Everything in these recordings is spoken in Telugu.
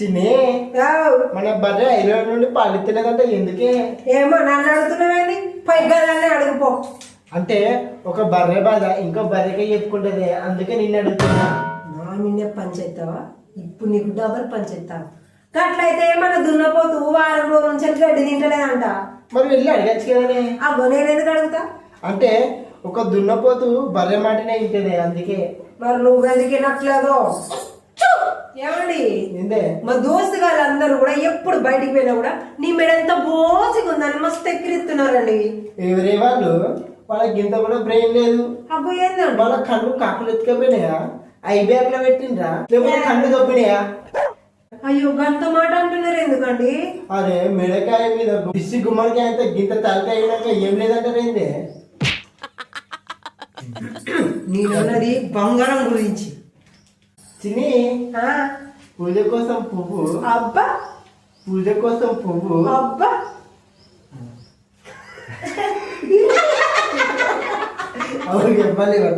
చిన్ని. మన బర్రె రోజుల నుండి పాలు ఇస్తలేదంటే ఎందుకే? ఏమో నన్ను అడుగుతున్నావేంది పైగా దాన్ని అడుగుపో అంటే ఒక బర్రె బాధ ఇంకో బర్రెకే చెప్పుకుంటది అందుకే నిన్ను అడుగుతున్నా. నా నిన్నే పంచేస్తావా ఇప్పుడు నీకు డబల్ పంచేస్తాను అట్లయితే మన దున్నపోతు వారం రోజుల నుంచి గడ్డి తింటలేదంట. మరి వెళ్ళి అడగచ్చు కదనే? అబ్బో నేను ఎందుకు అడుగుతా? అంటే ఒక దున్నపోతు బర్రె మాటనే ఇంటది అందుకే. మరి నువ్వెందుకు వినట్లేదో ఏమండి? మా దోస్తు గారు అందరూ కూడా ఎప్పుడు బయటికి పోయినా కూడా నీ మెడ ఎంత బోసిగా ఉందని మస్తు ఎక్కిరిస్తున్నారండి. ఎవరే వాళ్ళు? వాళ్ళకి ఇంత కూడా బ్రెయిన్ లేదు. అబ్బో ఏందండి వాళ్ళ కళ్ళు కాకులు ఎత్తుకపోయినాయా? ఐ బ్యాగ్లో పెట్టిండ్రా? లేకపోతే కళ్ళు దొబ్బినాయా అయ్యో గంత మాట అంటున్నారు ఎందుకండి? అరే మిడకాయ మీద బిస్సి గుమ్మడికాయ అంత గింత తలకాయ అయినాక ఏం లేదంటారేంది నేనున్నది బంగారం గురించి. చిని ఆ, పూజ కోసం పువ్వు. అబ్బా. పూజ కోసం పువ్వు. అబ్బా. అవును చెప్పాలి ఇవాళ.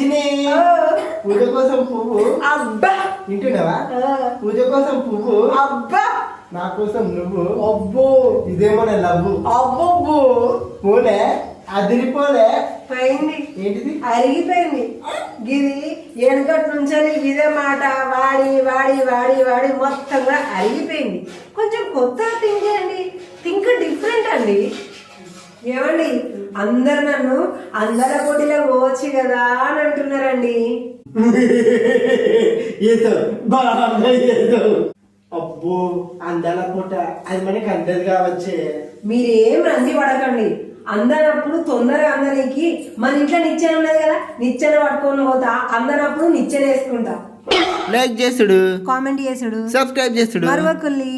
చిని పూజ కోసం పువ్వు. అబ్బా. వింటున్నావా? ఆ, పూజ కోసం పువ్వు. అబ్బా. నా కోసం నువ్వు. అబ్బో. ఇదేమో నా లవ్వు. అబ్బబ్బో. పోలే. అదిరిపోలే. పోయింది. ఏంటిది? అరిగిపోయింది. గిది వెనకటి నుంచి ఇదే మాట వాడి వాడి వాడి వాడి మొత్తం కూడా అరిగిపోయింది. కొంచెం కొత్త థింక్ అండి. థింక్ డిఫరెంట్ అండి. ఏమండి? అందరు నన్ను అందర పోటీలో పోవచ్చు కదా అని అంటున్నారండి. ఏదో బాగా ఏదో. అబ్బో అందాల పూట. అది మనకి అందది కావచ్చే. మీరేం రంది పడకండి. అందనప్పుడు తొందరగా అందరికి మన ఇంట్లో నిచ్చెన ఉన్నది కదా నిచ్చెన పట్టుకొని పోతా అందనప్పుడు నిచ్చెన వేసుకుంటా. లైక్ చేసుడు కామెంట్ చేసుడు సబ్స్క్రైబ్ చేసుడు మరవకుల్లి